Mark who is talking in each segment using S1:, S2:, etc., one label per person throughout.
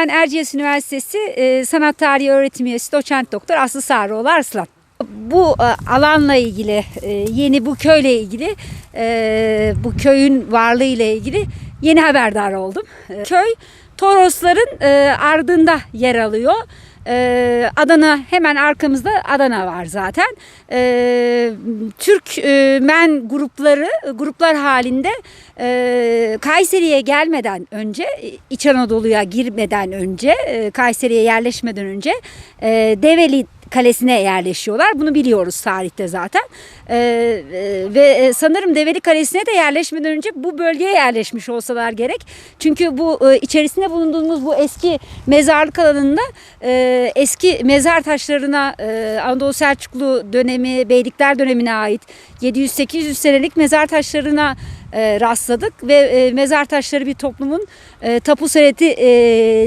S1: ben Erciyes Üniversitesi e, Sanat Tarihi Öğretim Üyesi Doçent Doktor Aslı Sarıoğlu Arslan. Bu e, alanla ilgili, e, yeni bu köyle ilgili, e, bu köyün varlığı ile ilgili yeni haberdar oldum. E, köy Torosların e, ardında yer alıyor. E, Adana hemen arkamızda Adana var zaten. E, Türkmen grupları gruplar halinde e, Kayseri'ye gelmeden önce İç Anadolu'ya girmeden önce e, Kayseri'ye yerleşmeden önce e, Develi Kalesi'ne yerleşiyorlar. Bunu biliyoruz tarihte zaten. Ee, e, ve e, sanırım Develi Kalesi'ne de yerleşmeden önce bu bölgeye yerleşmiş olsalar gerek. Çünkü bu e, içerisinde bulunduğumuz bu eski mezarlık alanında e, eski mezar taşlarına e, Anadolu Selçuklu dönemi, Beylikler dönemine ait 700-800 senelik mezar taşlarına e, rastladık ve e, mezar taşları bir toplumun e, tapu seneti e,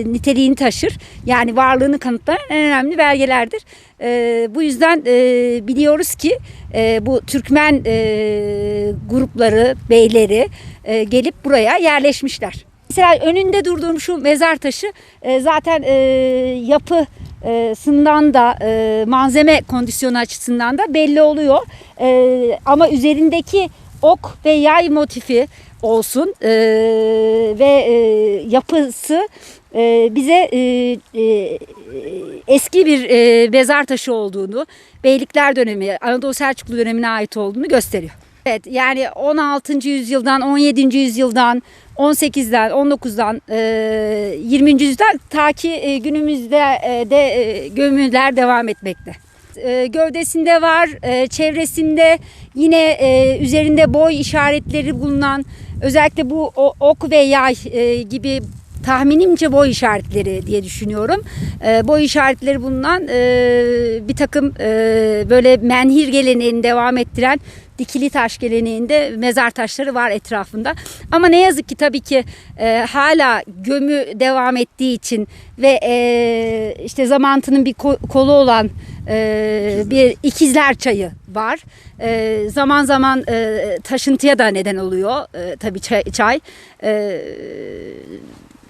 S1: niteliğini taşır. Yani varlığını kanıtlayan en önemli belgelerdir. E, bu yüzden e, biliyoruz ki e, bu Türkmen e, grupları, beyleri e, gelip buraya yerleşmişler. Mesela önünde durduğum şu mezar taşı e, zaten e, yapı e, sından da e, malzeme kondisyonu açısından da belli oluyor. E, ama üzerindeki ok ve yay motifi olsun e, ve e, yapısı e, bize e, e, eski bir e, mezar taşı olduğunu, Beylikler dönemi, Anadolu Selçuklu dönemine ait olduğunu gösteriyor. Evet yani 16. yüzyıldan, 17. yüzyıldan, 18'den, 19'dan, e, 20. yüzyıldan ta ki e, günümüzde e, de e, gömüler devam etmekte. E, gövdesinde var, e, çevresinde yine e, üzerinde boy işaretleri bulunan özellikle bu ok ve yay gibi tahminimce boy işaretleri diye düşünüyorum. Boy işaretleri bulunan bir takım böyle menhir geleneğini devam ettiren dikili taş geleneğinde mezar taşları var etrafında. Ama ne yazık ki tabii ki e, hala gömü devam ettiği için ve e, işte zamantının bir ko- kolu olan e, bir ikizler çayı var. E, zaman zaman e, taşıntıya da neden oluyor e, tabii çay. çay. E,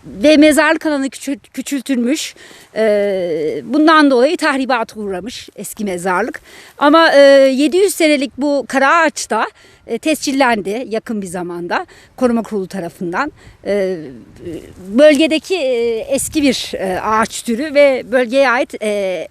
S1: ve mezarlık alanı küçül- küçültülmüş. Ee, bundan dolayı tahribata uğramış eski mezarlık. Ama e, 700 senelik bu kara ağaçta e, tescillendi yakın bir zamanda koruma kurulu tarafından. E, bölgedeki e, eski bir e, ağaç türü ve bölgeye ait e,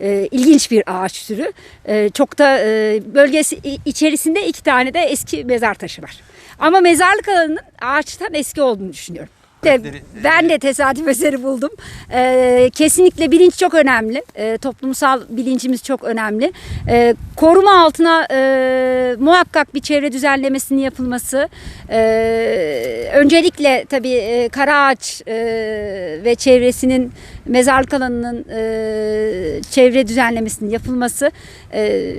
S1: e, ilginç bir ağaç türü. E, çok da e, bölgesi içerisinde iki tane de eski mezar taşı var. Ama mezarlık alanının ağaçtan eski olduğunu düşünüyorum. De, ben de tesadüf eseri buldum. Ee, kesinlikle bilinç çok önemli. Ee, toplumsal bilincimiz çok önemli. Ee, koruma altına e, muhakkak bir çevre düzenlemesinin yapılması. Ee, öncelikle tabii e, Karaağaç e, ve çevresinin mezarlık alanının e, çevre düzenlemesinin yapılması e,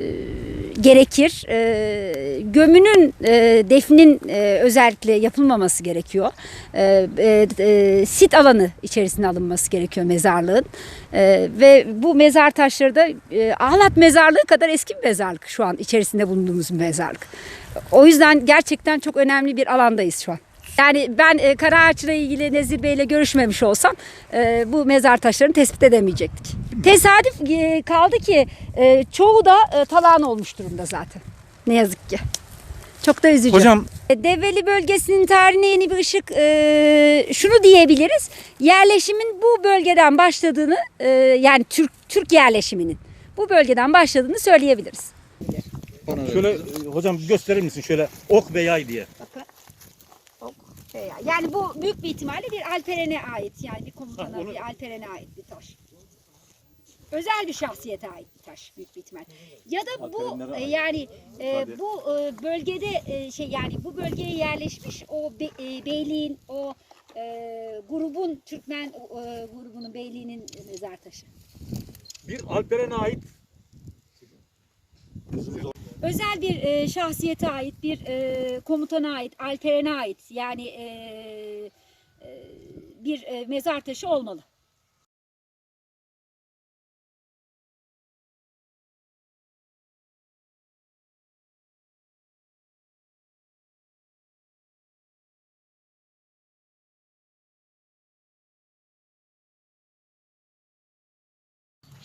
S1: gerekir. E, gömünün, e, defnin e, özellikle yapılmaması gerekiyor. E, e, e, sit alanı içerisine alınması gerekiyor mezarlığın. E, ve bu mezar taşları da e, Ahlat mezarlığı kadar eski bir mezarlık şu an içerisinde bulunduğumuz bir mezarlık. O yüzden gerçekten çok önemli bir alandayız şu an. Yani ben e, Karaağaç'la ilgili Nezir Bey'le görüşmemiş olsam e, bu mezar taşlarını tespit edemeyecektik. Tesadüf e, kaldı ki e, çoğu da e, talan olmuş durumda zaten. Ne yazık ki. Çok da üzücü.
S2: Hocam
S1: E, Develi bölgesinin tarihine yeni bir ışık e, şunu diyebiliriz. Yerleşimin bu bölgeden başladığını e, yani Türk Türk yerleşiminin bu bölgeden başladığını söyleyebiliriz.
S2: şöyle e, hocam gösterir misin şöyle ok ve yay diye.
S1: Bakın. Ok veya- Yani bu büyük bir ihtimalle bir alperene ait. Yani bir komutana,
S2: Ha, onu-
S1: bir alperene ait bir taş. Özel bir şahsiyete ait bir taş büyük bir ihtimal. Ya da bu e, yani e, bu e, bölgede e, şey yani bu bölgeye yerleşmiş o be- e, beyliğin o e, grubun Türkmen e, grubunun beyliğinin mezar taşı.
S2: Bir Alperen'e ait
S1: Özel bir e, şahsiyete ait, bir e, komutana ait, alperene ait yani e, e, bir e, mezar taşı olmalı.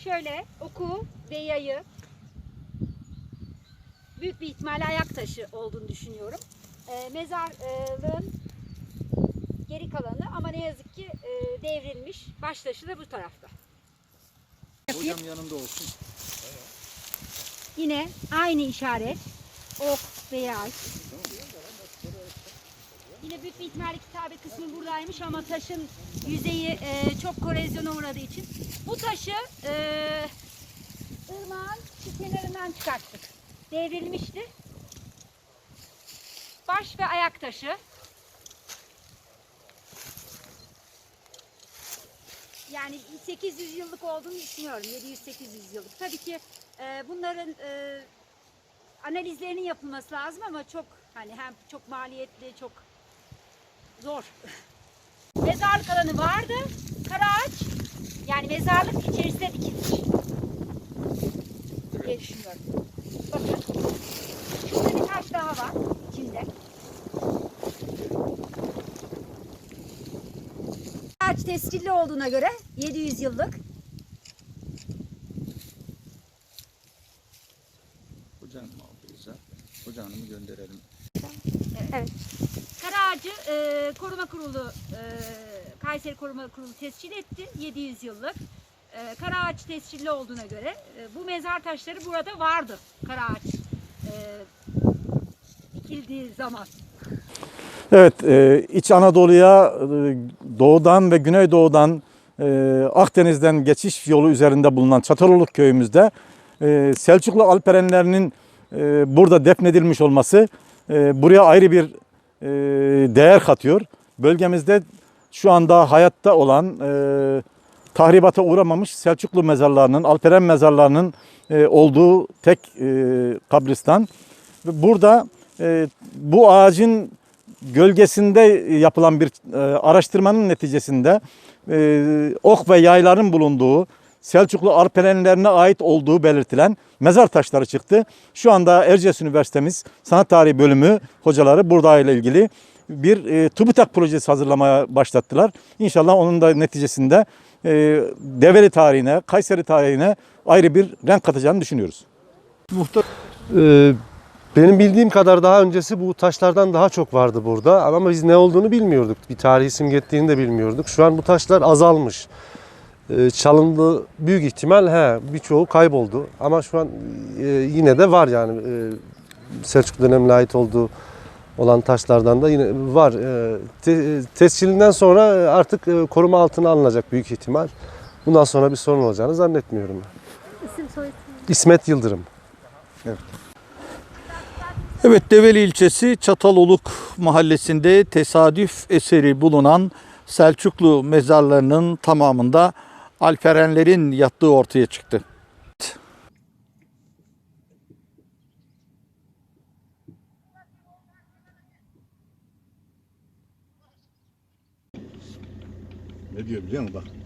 S1: Şöyle oku ve yayı büyük bir ihtimalle ayak taşı olduğunu düşünüyorum. Ee, mezarlığın geri kalanı ama ne yazık ki e, devrilmiş. Baş taşı da bu tarafta.
S2: Hocam yanında olsun.
S1: Yine aynı işaret. Ok ve yay. Yine büyük bir ihtimalle kitabe kısmı buradaymış ama taşın yüzeyi e, çok korozyona uğradığı için bu taşı e, ırmağın şu kenarından çıkarttık. Devrilmişti. Baş ve ayak taşı. Yani 800 yıllık olduğunu düşünüyorum. 700-800 yıllık. Tabii ki e, bunların e, analizlerinin yapılması lazım ama çok hani hem çok maliyetli, çok zor. Mezarlık alanı vardı. Karaağaç yani mezarlık içerisinde dikilmiş. diye düşünüyorum. Bakın. Şurada bir taş daha var içinde. Ağaç tescilli olduğuna göre 700 yıllık.
S3: Hocam aldıysa hocanımı gönderelim.
S1: Evet. Karaağacı e, koruma kurulu e, Kayseri Koruma Kurulu tescil etti 700 yıllık. E, Karaağaç tescilli olduğuna göre e, bu mezar taşları burada vardı. Karaağaç e, dikildiği zaman.
S2: Evet, e, İç Anadolu'ya e, doğudan ve güneydoğudan e, Akdeniz'den geçiş yolu üzerinde bulunan Çataloluk köyümüzde e, Selçuklu Alperenlerinin e, burada defnedilmiş olması e, buraya ayrı bir e, değer katıyor. Bölgemizde şu anda hayatta olan e, tahribata uğramamış Selçuklu mezarlarının, Alperen mezarlarının e, olduğu tek e, kabristan. Burada bu ağacın gölgesinde yapılan bir araştırmanın neticesinde ok ve yayların bulunduğu Selçuklu Arpelenlerine ait olduğu belirtilen mezar taşları çıktı. Şu anda Erciyes Üniversitemiz Sanat Tarihi Bölümü hocaları burada ile ilgili bir e, TÜBİTAK projesi hazırlamaya başlattılar. İnşallah onun da neticesinde e, Develi tarihine, Kayseri tarihine ayrı bir renk katacağını düşünüyoruz.
S4: Ee, benim bildiğim kadar daha öncesi bu taşlardan daha çok vardı burada ama biz ne olduğunu bilmiyorduk. Bir tarihi simgettiğini de bilmiyorduk. Şu an bu taşlar azalmış. Ee, çalındı büyük ihtimal he birçoğu kayboldu ama şu an e, yine de var yani e, Selçuk dönemine ait olduğu olan taşlardan da yine var. E, te- tescilinden sonra artık e, koruma altına alınacak büyük ihtimal. Bundan sonra bir sorun olacağını zannetmiyorum. İsmet Yıldırım.
S3: Evet Develi ilçesi Çataloluk mahallesinde tesadüf eseri bulunan Selçuklu mezarlarının tamamında Alperenlerin yattığı ortaya çıktı.
S2: Ne diyor biliyor musun bak?